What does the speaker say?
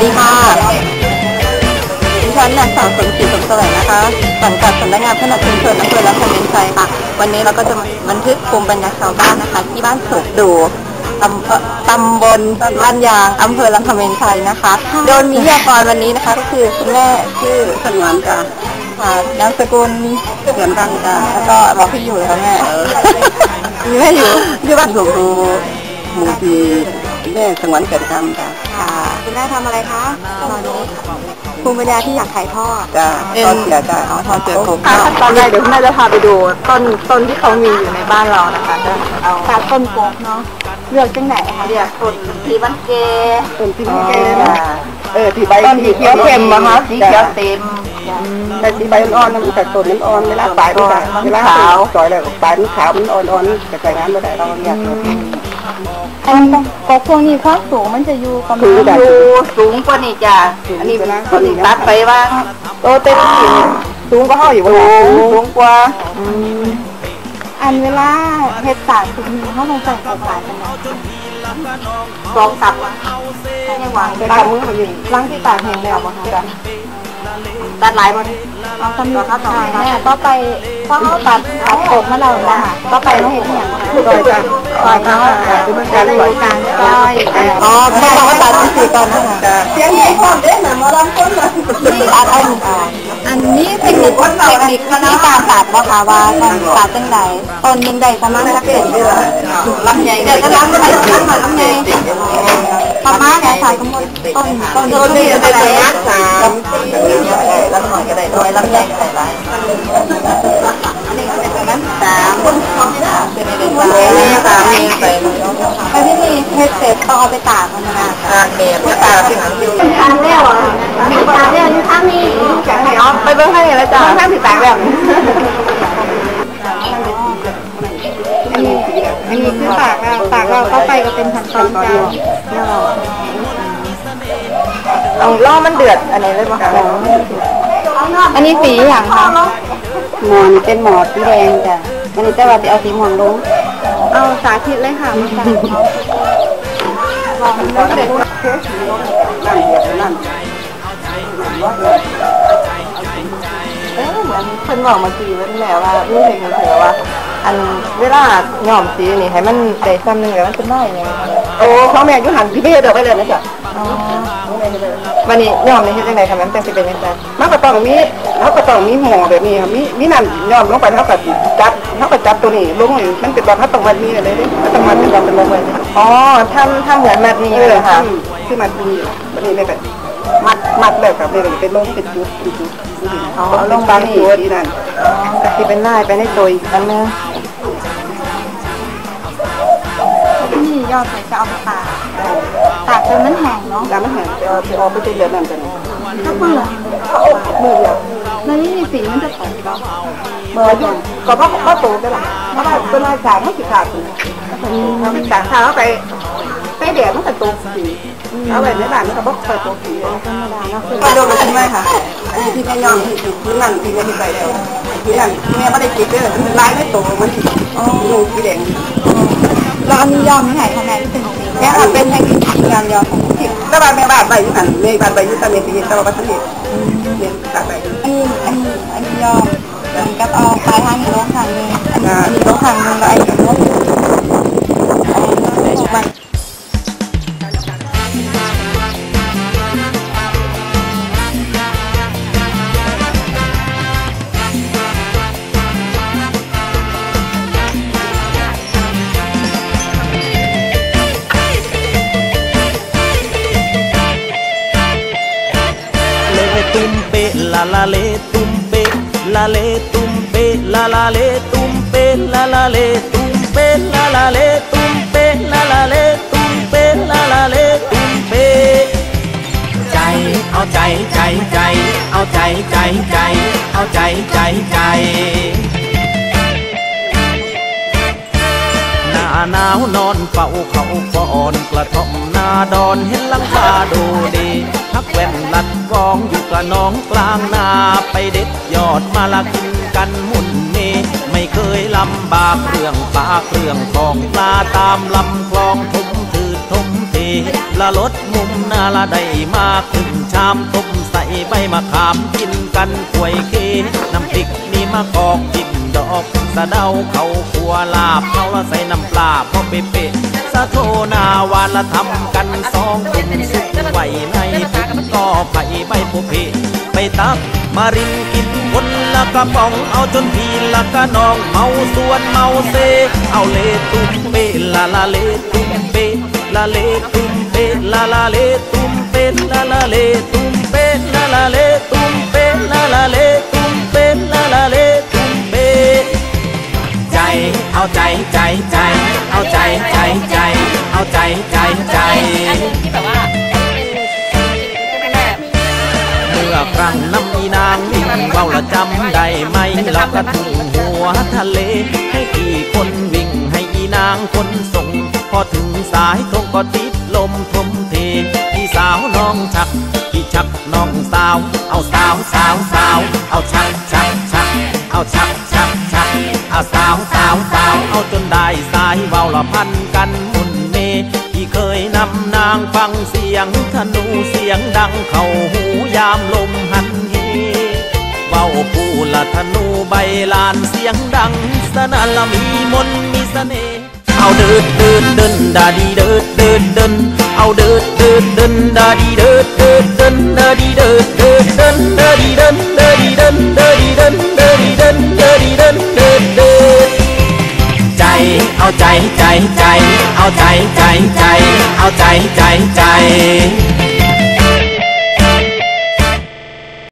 ดีค่ะ ดิฉันนางสาวสมศรีสมแสวงนะคะสังกัดสำนักงานพัฒนาชุมชนอำเภอละครเมืองชัยค่ะ วันนี้เราก็จะมาบันทึกภูมิปัญญาชาวบ้านนะคะ ที่บ้านสุกดูตำเอ่อตำบลบ้านยางอำเภอละครเมืองชัยนะคะ โดยมีวิทยากรวันนี้นะคะก็คือคุณแม่ชื่อสนวนค่ะค่ะนามสกุลเสียนกังค่ะแล้วก็บอกที่อยู่เลยค่ะแม่มีแม่อยู่ที่บ้านสุกดูหมู่ปี แม่สงวนเกิดคำค่ะค่ะคุณแม่ทำอะไรคะตอนนี้ภูมิปัญญาที่อยากถ่ายทอดจ้าตอนเสียจ้าเอาพอเจอผมค่ะขั้นตอนแรกเดี๋ยวคุณแม่จะพาไปดูต้นต้นที่เขามีอยู่ในบ้านเรานะคะจะเอาตัดต้นโป๊กเนาะเลือกจังไหนคะเรียกต้นสีมันเกต้นที่มันเกนะเออที่ใบต้นสีเขียวเข้มอะคะสีเขียวเต็มแต่ที่ใบอ่อนๆนะมันแต่ต้นมันอ่อนเวลาปลายมันจะมันเวลาขาวสอยเลยปลายมันขาวมันอ่อนๆจะใส่งานไม่ได้เราอยาก อันกบพวกนี้ความสูงมันจะอยู่ประมาคือณแบบดูสูงกว่านี่จ้ะอันนี้ต้นตัดไปว่าโตเต็มที่สูงก็ห้ออยู่บนสูงสูงกว่าอันเวลาเฮ็ดสารสุกนี้เขาต้องใส่กบหลายกันนะสองตับให้วางเป็นตามมือเขาอยู่ล้างที่ตากแห้งแล้วมาค่ะ ตัดหลายมันเอาสำรับเขาต่อแม่ก็ไปเพราะเขาตัดตัดผมมาแล้วนะก็ไปเขาเห็นอย่างซอยจ้ะซอยเขาคือมันการซอยการซอยอ๋อแม่เขาตัดที่สี่ตอนนะคะเสียงดีพร้อมเด้หน่ะมาลำต้นเลยอันอัน อันนี้เทคนิคเทคนิคที่การตัดนะคะว่าต้องตัดจังใดต้นหนึ่งใดประมาณสักเศษเดือนลำใหญ่เดี๋ยวจะล้างไปล้างมาล้างไงประมาณเนี่ยค่ะสมมติต้นต้นต้นต้นนี้นี้จะได้ได้รักษาลำหน่อยก็ได้ด้วยลำใหญ่ก็ได้หลายสามคนเขาไม่ได้เป็นเด็กสามเมย์ใส่แล้วที่นี่เฮ็ดเสร็จ ต้องเอาไปตากมันนะตาเมย์ก็ตาที่หางอยู่ทานแล้วอะทานแล้วนี่ทานนี่จะให้ออฟไปเบิ้งให้แล้วจ้ะข้างสิตากแบบอันนี้อันนี้คือตากแล้วตากแล้วก็ไปก็เป็นขั้นตอนการเอาล่อมันเดือดอันไหนเลยป่ะอันนี้สีอย่างคะหมอนเป็นหมอสีแดงจ้ะมันจะว่าจะเอาสีม่วงลงเอาสาธิตเลยค่ะมาจากลองแล้ว เสร็นั่นเดียวนั่นเอ๊ะเหมือนเพิ่นบอกเมื่อกี้ว่นแล้ว่ารู้เห็นกันเถอว่า อันเวลาหย่อมสีนี่ให้มันได้ซ้ำหนึงแล้วมันจะน้อยอย่างเงี้ยโอ้พ่อแม่ยุหันที่เบ้เดินไปเลยนะจ๊ะวันนี้หย่อมนี่เฮ็ดจังได๋คะมันจังสิเป็นจังได๋มันก็ต้องมีเขาก็ต้องมีหมอแบบนี้มีมีนั่นยอมลงไปเขาก็จับเขาก็จับตัวนี้ลงเลยมันเป็นแบบเขาต้องมันมีอะไรดิเขาต้องมันเป็นแบบเป็นลงไปอ๋อทำทำเหมือนแบบนี้เอเลอยค่ะที่มันดีมันนี่เลยแบบมัดมัดเลยกับเลยเป็นลงเป็นจุดเป็นจุดเอาลงบางตัวดีนั่น ก็สิเป็นลายไปในตัวอีกอันนึง ยอดใส่จะเอาไปตากตากจนมันแห้งเนาะแล้วมันแห้งจะเอาไปออกไปเป็นเดือนนั่นกันถ้าเบื่อมือเดียวแล้วนี่สีมันจะตกเนาะเมื่อยุ่งก็เพราะเพราะโตได้ละเพราะว่าเป็นลายขาดไม่สิขาดทำขาดขาเข้าไปไปแดดมันจะตกสีเอาไว้ในบ้านมันก็บอกเปิดตกสีธรรมดาเนาะก็โดนมาทิ้งไว้ค่ะอันนี้ที่แม่ยอมที่นั่นที่แม่ที่ไปแล้วที่นั่นแม่ไม่ได้กินเลยมันลายไม่โตมันลงสีแดงแล้วอันนี้ยอมไม่หายคะแนนเป็นสีแม่ทำเป็นแห่ง งานยอมของที่แล้วบ้านแม่บ้านใบยุหันแม่บ้านใบยุตาเมียสีตะวันตกเนี่ ลาเลตุ้มเปลาเลตุ้มเปลาลาเลตุ้มเปลาลาเลตุ้มเปลาลาเลตุ้มเปลาลาเลตุ้มเปลาลาเลตุ้มเปใจเอาใจใจใจ เอาใจใจใจ เอาใจใจใจหน้าหนาวนอนเฝ้าเขาฟอนกระท่อมนาดอนเห็นลังคาดูดีพักแว่นลัด กองอยู่กระน้องกลางนาไปเด็ดยอดมาละกินกันมุ่นเมไม่เคยลำบากเรื่องปากเรื่องทองปลาตามลำคลองทุ่มถือทุ่มเทละลดมุมนาละได้มาขึ้นชามต้มใส่ใบมะขามกินกันกล้วยเคน้ำพริกนี่มะกอกจิ้มดอกสะเดาเขาขัวลาบเขาละใส่น้ำปลาพอเป๊ะสะโทนาวานละทำกันสองกลุ่มสุกไว้ในถุงต่อไผ่ใบโพเพไปตักมารินกินคนละกระป๋องเอาจนพีละกะนองเมาส่วนเมาเซ เอาเลตุ้มเปลาลาเลตุ้มเปลาเลตุ้มเปลาลาเลตุ้มเปลาลาเลตุ้มเปลาลาเลตุ้มเปลาลาเลตุ้มเปลาลาเลตุ้มเปใจเอาใจใจใจ เอาใจใจใจ เอาใจใจใจที่แบบว่า มื่อครั้งน้ำอีนางวิ่งเว้าละจำได้ไหมเราก็ถึงหัวทะเล ให้กี่คนวิ่งให้อีนางคนส่ง พอถึงสายตรงก็ติดลมทมเทพี่สาวน้องชักพี่ชักน้องสาว เอาสาวสาวสาว เอาชักชักชักเอาชักชักชักเอาสาวสาวสาว เอาจนได้สายเว้าละพันกันมุน เคยนำนางฟังเสียงธนูเสียงดังเข้าหูยามลมหันเหเว้าผู้ละธนูใบลานเสียงดัง สนั่นละมีมนมีเสน่ห์เอาเดินเดินเดินดาดีเดินเดินเดินเอาเดินเดินเดินดาดีเดินเดินเดินดาดีเดินเดินเดินดาดีเดินเดินเดินเดินเดินเดินเดิน ใจใจใจ เอาใจใจใจ เอาใจใจใจ